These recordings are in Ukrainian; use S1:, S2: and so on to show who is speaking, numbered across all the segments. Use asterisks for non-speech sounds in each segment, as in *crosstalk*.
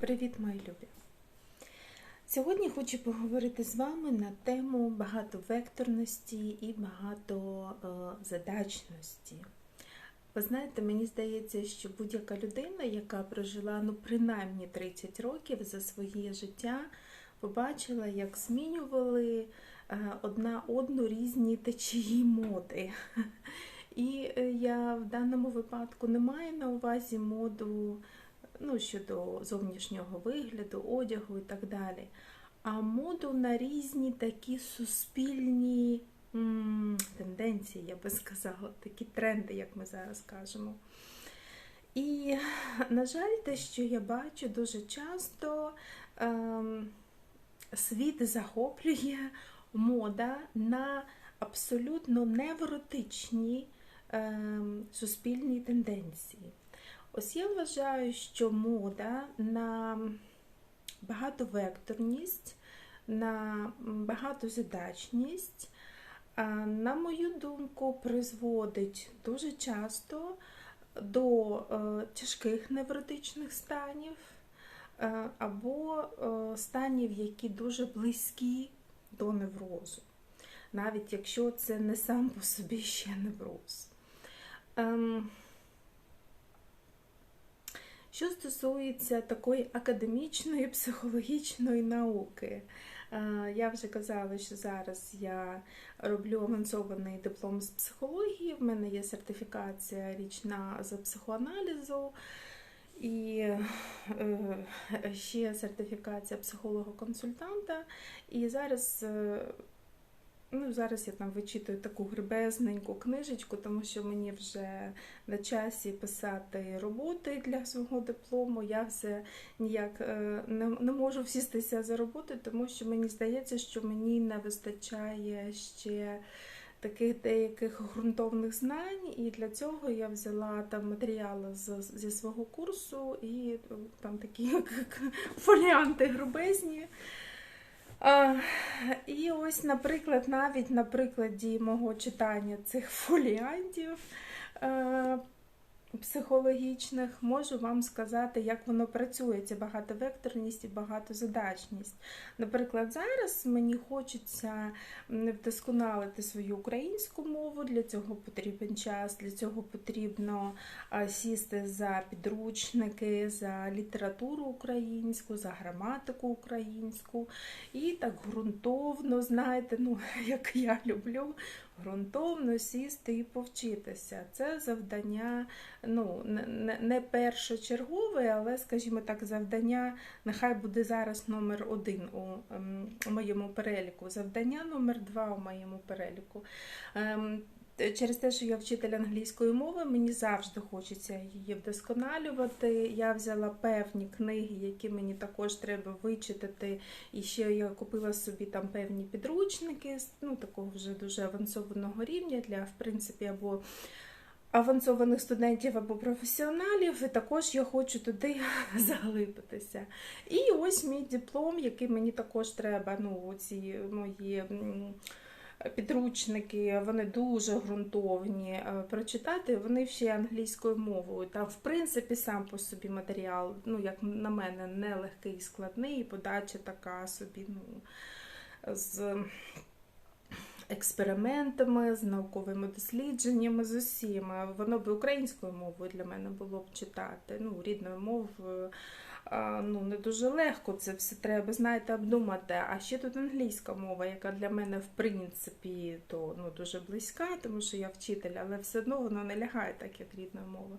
S1: Привіт, мої любі! Сьогодні хочу поговорити з вами на тему багатовекторності і багатозадачності. Ви знаєте, мені здається, що будь-яка людина, яка прожила ну, принаймні 30 років за своє життя, побачила, як змінювали е, одна одну різні течії моди. І е, я в даному випадку не маю на увазі моду ну, щодо зовнішнього вигляду, одягу і так далі. А моду на різні такі суспільні м, тенденції, я би сказала, такі тренди, як ми зараз кажемо. І, на жаль, те, що я бачу дуже часто, ем, світ захоплює мода на абсолютно невротичні ем, суспільні тенденції. Ось я вважаю, що мода на багатовекторність, на багатозадачність, на мою думку, призводить дуже часто до тяжких невротичних станів або станів, які дуже близькі до неврозу, навіть якщо це не сам по собі ще невроз. Що стосується такої академічної *laughs* психологічної науки, е, я вже казала, що зараз я роблю авансований диплом з психології, в мене є сертифікація річна за психоаналізу і е, ще сертифікація психолога-консультанта. І зараз е, Ну, Зараз я там вичитую таку грибезненьку книжечку, тому що мені вже на часі писати роботи для свого диплому. Я все ніяк е, не, не можу всістися за роботу, тому що мені здається, що мені не вистачає ще таких деяких ґрунтовних знань, і для цього я взяла там матеріали з, зі свого курсу і там такі *laughs* фоліанти грубезні. І ось, наприклад, навіть на прикладі мого читання цих фоліантів психологічних, можу вам сказати, як воно працює, ця багатовекторність і багатозадачність. Наприклад, зараз мені хочеться вдосконалити свою українську мову, для цього потрібен час, для цього потрібно сісти за підручники, за літературу українську, за граматику українську. І так ґрунтовно, знаєте, ну, *laughs* як я люблю, ґрунтовно сісти і повчитися. Це завдання ну, не, першочергове, але, скажімо так, завдання нехай буде зараз номер один у, ем, у моєму переліку. Завдання номер два у моєму переліку. Ем, Через те, що я вчитель англійської мови, мені завжди хочеться її вдосконалювати. Я взяла певні книги, які мені також треба вичитати. І ще я купила собі там певні підручники, ну такого вже дуже авансованого рівня для, в принципі, або авансованих студентів або професіоналів, і також я хочу туди *laughs* заглибитися. І ось мій диплом, який мені також треба, ну, ці мої підручники, вони дуже ґрунтовні. Е, прочитати вони ще англійською мовою. Там, в принципі, сам по собі матеріал, ну, як на мене, нелегкий і складний, і подача така собі, ну, з експериментами, з науковими дослідженнями, з усім. Воно б українською мовою для мене було б читати, ну, рідною мовою ну, не дуже легко це все треба, знаєте, обдумати. А ще тут англійська мова, яка для мене, в принципі, то ну, дуже близька, тому що я вчитель, але все одно воно не лягає так, як рідна мова.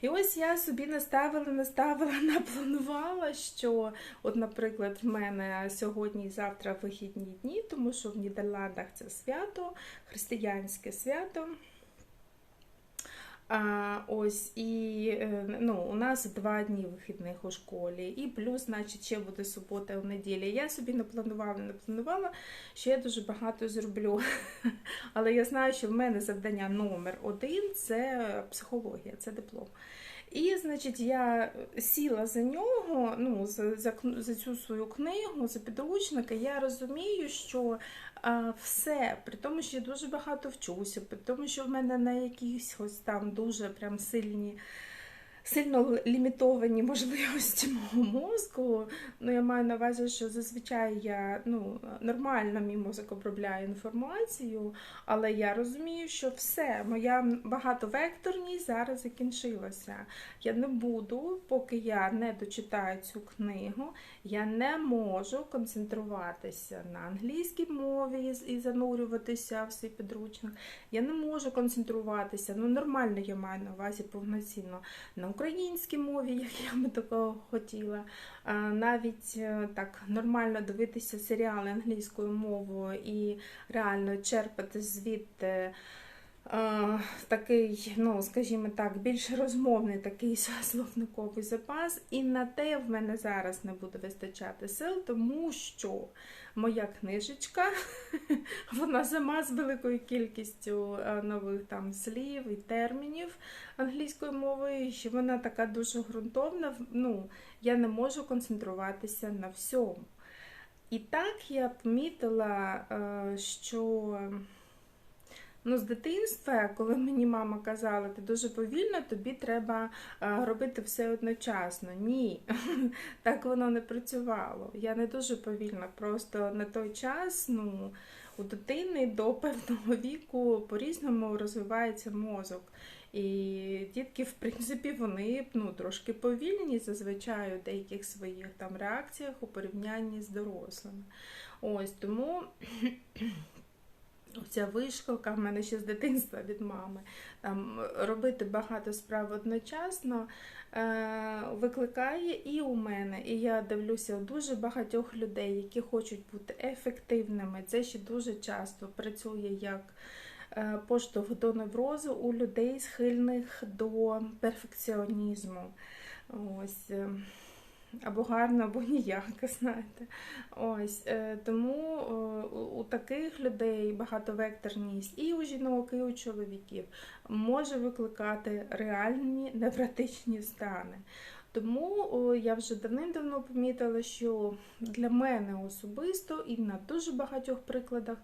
S1: І ось я собі наставила, наставила, *laughs* напланувала, що, от, наприклад, в мене сьогодні і завтра вихідні дні, тому що в Нідерландах це свято, християнське свято. А, Ось і е, ну, у нас два дні вихідних у школі, і плюс, значить, ще буде субота в неділі. Я собі не планувала, не планувала, що я дуже багато зроблю. *laughs* Але я знаю, що в мене завдання номер один це психологія, це диплом. І, значить, я сіла за нього, ну, за за, за цю свою книгу, за підручники, я розумію, що все, при тому, що я дуже багато вчуся, при тому, що в мене на якісь ось там дуже прям сильні сильно лімітовані можливості мого мозку. Ну, я маю на увазі, що зазвичай я ну, нормально мій мозок обробляє інформацію, але я розумію, що все, моя багатовекторність зараз закінчилася. Я не буду, поки я не дочитаю цю книгу, я не можу концентруватися на англійській мові і занурюватися в свій підручник. Я не можу концентруватися, ну нормально я маю на увазі повноцінно на українській мові, *laughs* як я би такого хотіла. Навіть е, так нормально дивитися серіали англійською мовою і реально черпати звідти. Такий, ну, скажімо так, більш розмовний такий *laughs* словниковий запас, і на те в мене зараз не буде вистачати сил, тому що моя книжечка, *laughs* вона сама з великою кількістю нових там слів і термінів англійською мовою, що вона така дуже ґрунтовна, ну, я не можу концентруватися на всьому. І так я помітила, що Ну, з дитинства, коли мені мама казала, ти дуже повільно, тобі треба робити все одночасно. Ні, *laughs* так воно не працювало. Я не дуже повільна, просто на той час ну, у дитини до *laughs* певного віку по-різному розвивається мозок. І дітки, в принципі, вони ну, трошки повільні зазвичай у деяких своїх там реакціях у порівнянні з дорослими. Ось тому. *clears throat* Оця вишкалка в мене ще з дитинства від мами. Там Робити багато справ одночасно е, викликає і у мене. І я дивлюся дуже багатьох людей, які хочуть бути ефективними. Це ще дуже часто працює як е, поштовх до неврозу у людей, схильних до перфекціонізму. Ось. Е, або гарно, або ніяк, знаєте. Ось е, Тому е, у таких людей багатовекторність і у жінок, і у чоловіків може викликати реальні невротичні стани. Тому я вже давним-давно помітила, що для мене особисто і на дуже багатьох прикладах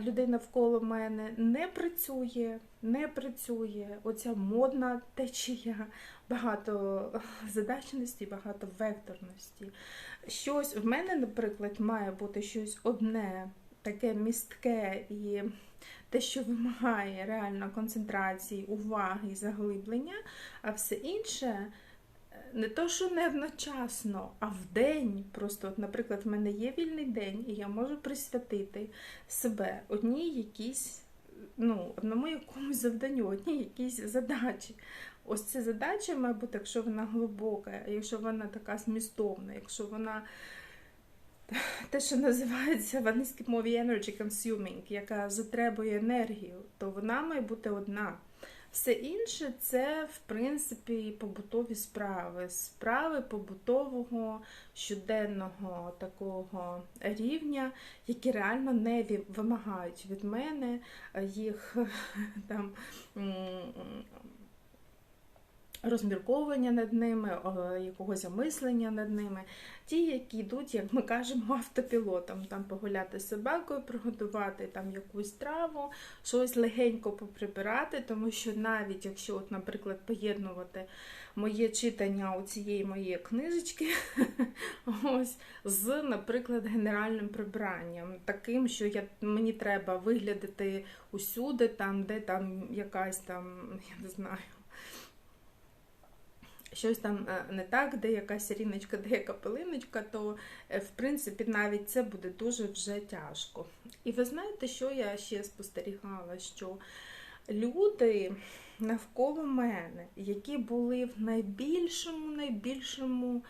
S1: людей навколо мене не працює, не працює оця модна течія, багато задачності, багато векторності. Щось в мене, наприклад, має бути щось одне, таке містке і те, що вимагає реально концентрації, уваги і заглиблення, а все інше не то, що не одночасно, а в день. Просто, от, наприклад, в мене є вільний день, і я можу присвятити себе одній якійсь, ну, одному якомусь завданню, одній якійсь задачі. Ось ця задача, має бути, якщо вона глибока, якщо вона така змістовна, якщо вона. Те, що називається в англійській мові energy consuming, яка затребує енергію, то вона має бути одна. Все інше це, в принципі, побутові справи, справи побутового щоденного такого рівня, які реально не вимагають від мене їх *laughs* там розмірковування над ними, якогось замислення над ними, ті, які йдуть, як ми кажемо, *laughs* автопілотом, там погуляти з собакою, приготувати там якусь траву, щось легенько поприбирати, тому що навіть якщо, от, наприклад, поєднувати моє читання у цієї моєї книжечки, *laughs* ось, з, наприклад, генеральним прибранням, таким, що я, мені треба виглядати усюди, там, де там якась там, я не знаю щось там е, не так, де якась ріночка, де яка пилиночка, то е, в принципі навіть це буде дуже вже тяжко. І ви знаєте, що я ще спостерігала? Що люди навколо мене, які були в найбільшому, найбільшому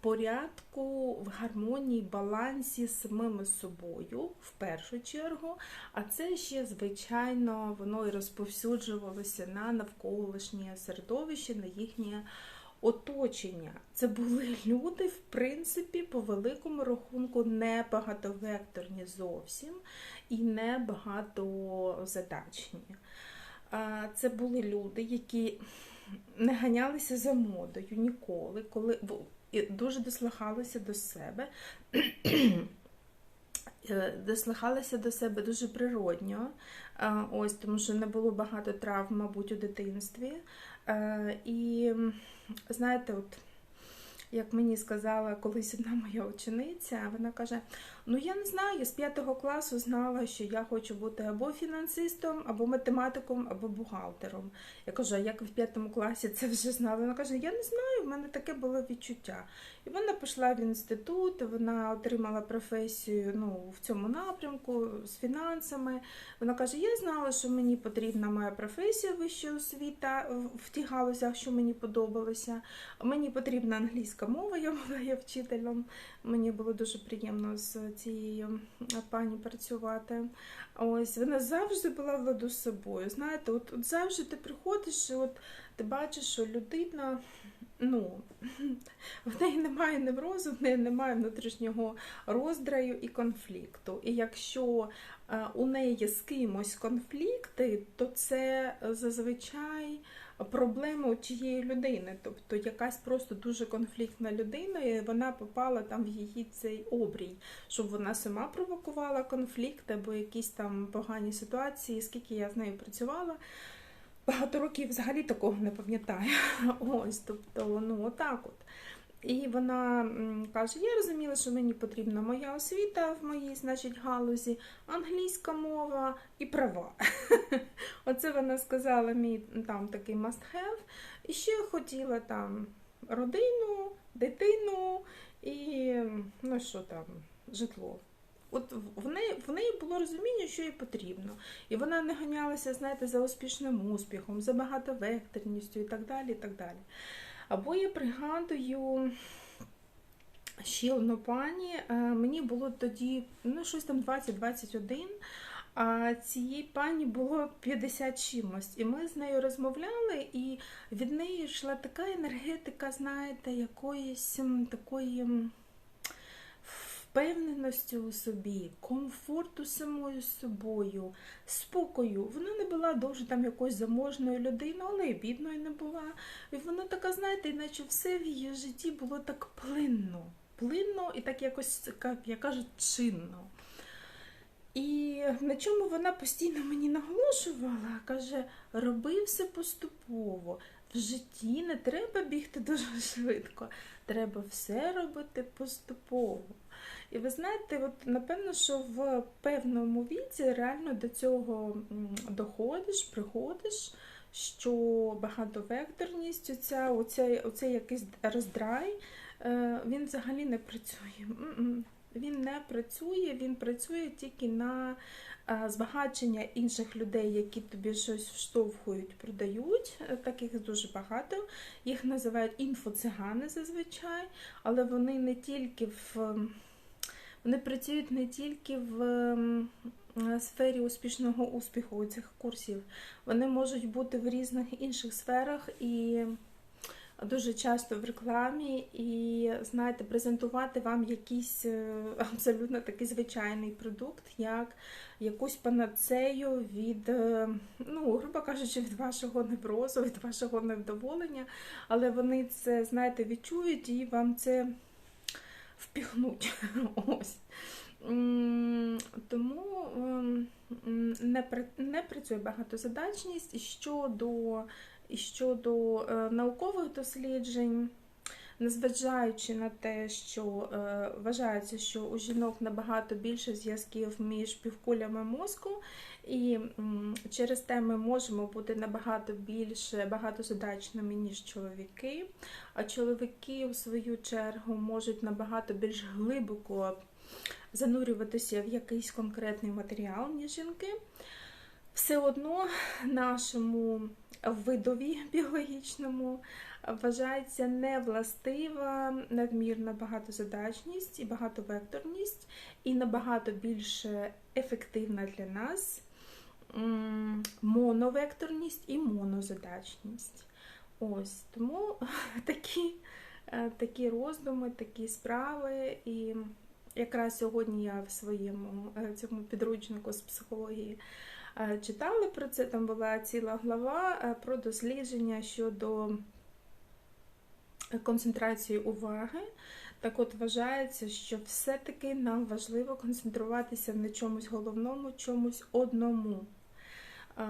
S1: порядку, в гармонії, балансі з самими собою, в першу чергу, а це ще, звичайно, воно і розповсюджувалося на навколишнє середовище, на їхнє оточення. Це були *laughs* люди, в принципі, по великому рахунку, не багатовекторні зовсім і не багатозадачні. Це були люди, які не ганялися за модою ніколи, коли і дуже дослухалася до себе. *clears throat* Е, дослухалася до себе дуже природньо, ось тому що не було багато травм, мабуть, у дитинстві. Е, І знаєте, от як мені сказала колись одна моя учениця, вона каже: Ну я не знаю, я з п'ятого класу знала, що я хочу бути або фінансистом, або математиком, або бухгалтером. Я кажу, а як в п'ятому класі це вже знали? Вона каже: Я не знаю, в мене таке було відчуття. І вона пішла в інститут, вона отримала професію ну, в цьому напрямку з фінансами. Вона каже: Я знала, що мені потрібна моя професія вища освіта в тих галузях, що мені подобалося. Мені потрібна англійська мова, я була я вчителем. Мені було дуже приємно з цією пані працювати. Ось вона завжди була в ладу з собою. Знаєте, от, от завжди ти приходиш, і от ти бачиш, що людина. Ну, *laughs* в неї немає неврозу, в неї немає внутрішнього роздраю і конфлікту. І якщо у неї з кимось конфлікти, то це зазвичай проблеми у тієї людини. Тобто якась просто дуже конфліктна людина, і вона попала там в її цей обрій, щоб вона сама провокувала конфлікт або якісь там погані ситуації, скільки я з нею працювала. Багато років взагалі такого не пам'ятаю. *laughs* Ось, тобто, ну отак от. І вона каже: я розуміла, що мені потрібна моя освіта в моїй, значить, галузі, англійська мова і права. *laughs* Оце вона сказала мій там такий must have. І ще хотіла там родину, дитину і ну що там, житло. От в неї в неї було розуміння, що їй потрібно. І вона не ганялася, знаєте, за успішним успіхом, за багатовекторністю і так далі. і так далі. Або я пригадую ще одну пані, е, мені було тоді ну, щось там 20-21, а цієї пані було 50 чимось. І ми з нею розмовляли, і від неї йшла така енергетика, знаєте, якоїсь такої впевненості у собі, комфорту самою собою, спокою. Вона не була дуже там якоюсь заможною людиною, але й бідною не була. І вона така, знаєте, наче все в її житті було так плинно, плинно і так якось, як я кажу, чинно. І на чому вона постійно мені наголошувала, каже, роби все поступово. В житті не треба бігти дуже *laughs* швидко, треба все робити поступово. І ви знаєте, от напевно, що в певному віці реально до цього доходиш, приходиш, що багатовекторність, оця, оцей, оцей якийсь роздрай, е, він взагалі не працює. Він не працює, він працює тільки на е, збагачення інших людей, які тобі щось вштовхують, продають. Е, таких дуже багато. Їх називають інфоцигани зазвичай, але вони не тільки в. Вони працюють не тільки в сфері успішного успіху цих курсів, вони можуть бути в різних інших сферах і дуже часто в рекламі, і знаєте, презентувати вам якийсь е, *laughs* абсолютно такий звичайний продукт, як якусь панацею від, е, ну, грубо кажучи, від вашого неврозу, від вашого невдоволення, але вони це, знаєте, відчують і вам це впіхнуть. *laughs* Ось. Тому ем, не не працює багатозадачність щодо щодо е, наукових досліджень, незважаючи на те, що е, вважається, що у жінок набагато більше зв'язків між півкулями мозку, і через те ми можемо бути набагато більше багатозадачними, ніж чоловіки. А чоловіки, у свою чергу, можуть набагато більш глибоко занурюватися в якийсь конкретний матеріал, ніж жінки. Все одно нашому видові біологічному вважається невластива надмірна багатозадачність і багатовекторність, і набагато більш ефективна для нас моновекторність і монозадачність. Ось тому *laughs* такі е, такі роздуми, такі справи. І якраз сьогодні я в своєму е, цьому підручнику з психології е, читала про це. Там була ціла глава про дослідження щодо концентрації уваги. Так от вважається, що все-таки нам важливо концентруватися на чомусь головному, чомусь одному. Е,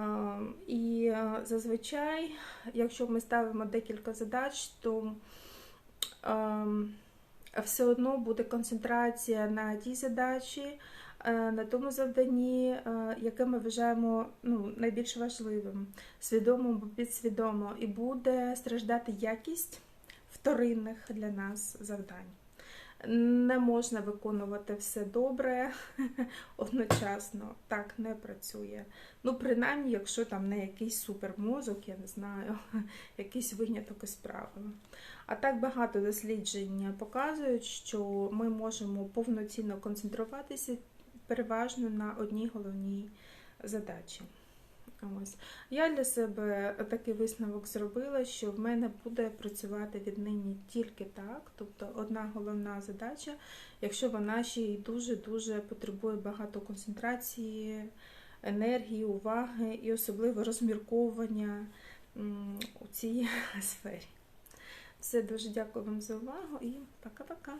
S1: І е, зазвичай, якщо ми ставимо декілька задач, то ем, все одно буде концентрація на тій задачі, е, на тому завданні, е, яке ми вважаємо ну, найбільш важливим, свідомо або підсвідомо, і буде страждати якість вторинних для нас завдань. Не можна виконувати все добре *laughs* одночасно. Так не працює. Ну, принаймні, якщо там не якийсь супермозок, я не знаю, *laughs* якийсь виняток із правил. А так багато досліджень показують, що ми можемо повноцінно концентруватися переважно на одній головній задачі. Ось. Я для себе такий висновок зробила, що в мене буде працювати віднині тільки так, тобто одна головна задача, якщо вона ще й дуже-дуже потребує багато концентрації, енергії, уваги і особливо розмірковування у цій *laughs* сфері. Все, дуже дякую вам за увагу і пока-пока.